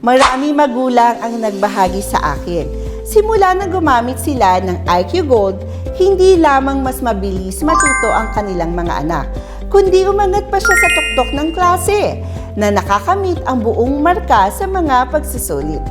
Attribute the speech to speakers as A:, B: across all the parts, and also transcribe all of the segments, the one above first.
A: Marami magulang ang nagbahagi sa akin. Simula na gumamit sila ng IQ Gold, hindi lamang mas mabilis matuto ang kanilang mga anak, kundi umangat pa siya sa tuktok ng klase na nakakamit ang buong marka sa mga pagsusulit.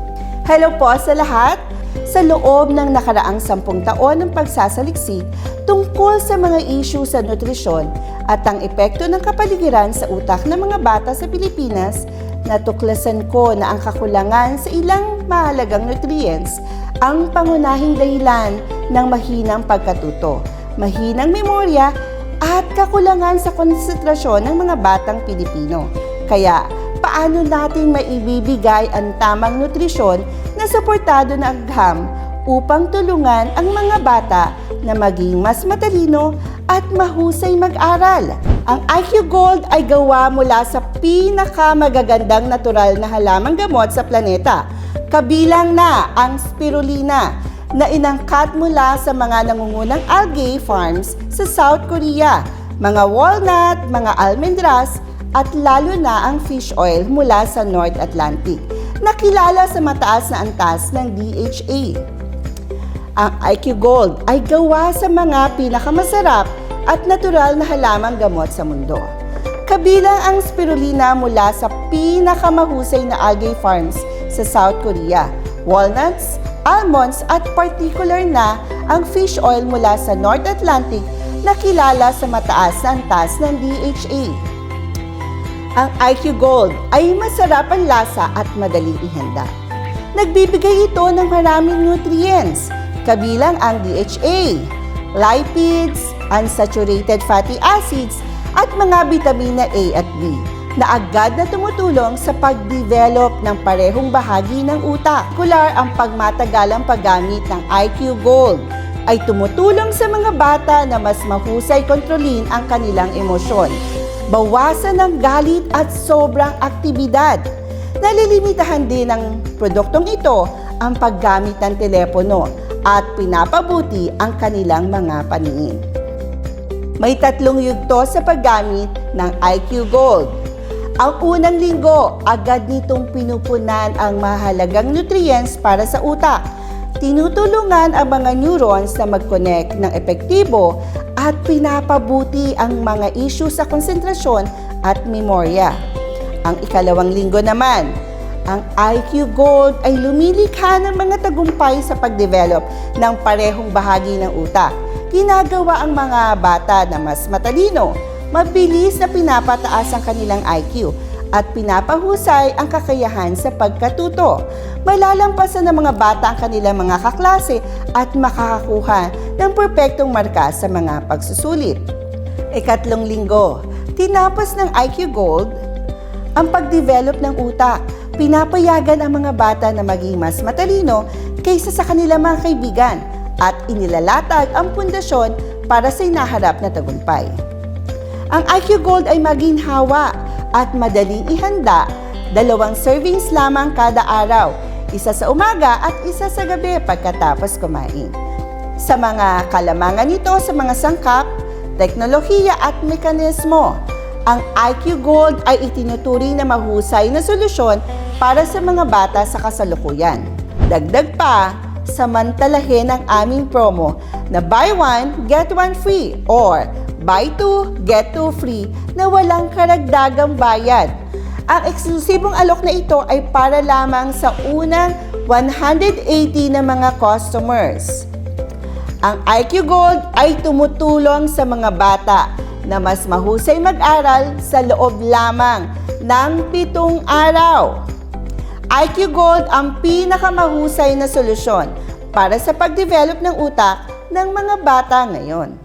A: Hello po sa lahat! Sa loob ng nakaraang sampung taon ng pagsasaliksik tungkol sa mga issue sa nutrisyon at ang epekto ng kapaligiran sa utak ng mga bata sa Pilipinas, natuklasan ko na ang kakulangan sa ilang mahalagang nutrients ang pangunahing dahilan ng mahinang pagkatuto, mahinang memorya at kakulangan sa konsentrasyon ng mga batang Pilipino. Kaya, paano natin maibibigay ang tamang nutrisyon na suportado na agham upang tulungan ang mga bata na maging mas matalino at mahusay mag-aral. Ang IQ Gold ay gawa mula sa pinakamagagandang natural na halamang gamot sa planeta. Kabilang na ang spirulina na inangkat mula sa mga nangungunang algae farms sa South Korea, mga walnut, mga almendras, at lalo na ang fish oil mula sa North Atlantic, nakilala sa mataas na antas ng DHA. Ang IQ Gold ay gawa sa mga pinakamasarap at natural na halamang gamot sa mundo. Kabilang ang spirulina mula sa pinakamahusay na algae farms sa South Korea, walnuts, almonds at particular na ang fish oil mula sa North Atlantic na kilala sa mataas na antas ng DHA. Ang IQ Gold ay masarap ang lasa at madaling ihanda. Nagbibigay ito ng maraming nutrients, kabilang ang DHA, lipids, unsaturated fatty acids, at mga vitamina A at B na agad na tumutulong sa pag-develop ng parehong bahagi ng utak. Kular ang pagmatagalang paggamit ng IQ Gold ay tumutulong sa mga bata na mas mahusay kontrolin ang kanilang emosyon. Bawasan ng galit at sobrang aktibidad. Nalilimitahan din ng produktong ito ang paggamit ng telepono at pinapabuti ang kanilang mga paningin. May tatlong yugto sa paggamit ng IQ Gold. Ang unang linggo, agad nitong pinupunan ang mahalagang nutrients para sa utak. Tinutulungan ang mga neurons na mag-connect ng epektibo at pinapabuti ang mga issue sa konsentrasyon at memorya. Ang ikalawang linggo naman, ang IQ Gold ay lumilikha ng mga tagumpay sa pagdevelop ng parehong bahagi ng utak. Ginagawa ang mga bata na mas matalino, mabilis na pinapataas ang kanilang IQ at pinapahusay ang kakayahan sa pagkatuto. Malalampasan ng mga bata ang kanilang mga kaklase at makakakuha ng perpektong marka sa mga pagsusulit. Ikatlong linggo, tinapos ng IQ Gold ang pagdevelop ng utak. Pinapayagan ang mga bata na maging mas matalino kaysa sa kanilang mga kaibigan at inilalatag ang pundasyon para sa inaharap na tagumpay. Ang IQ Gold ay maginhawa at madaling ihanda, dalawang servings lamang kada araw, isa sa umaga at isa sa gabi pagkatapos kumain. Sa mga kalamangan nito sa mga sangkap, teknolohiya at mekanismo, ang IQ Gold ay itinuturing na mahusay na solusyon para sa mga bata sa kasalukuyan. Dagdag pa, samantalahin ang aming promo na buy one, get one free or buy two, get two free na walang karagdagang bayad. Ang eksklusibong alok na ito ay para lamang sa unang 180 na mga customers. Ang IQ Gold ay tumutulong sa mga bata na mas mahusay mag-aral sa loob lamang ng pitong araw. IQ Gold ang pinakamahusay na solusyon para sa pagdevelop ng utak ng mga bata ngayon.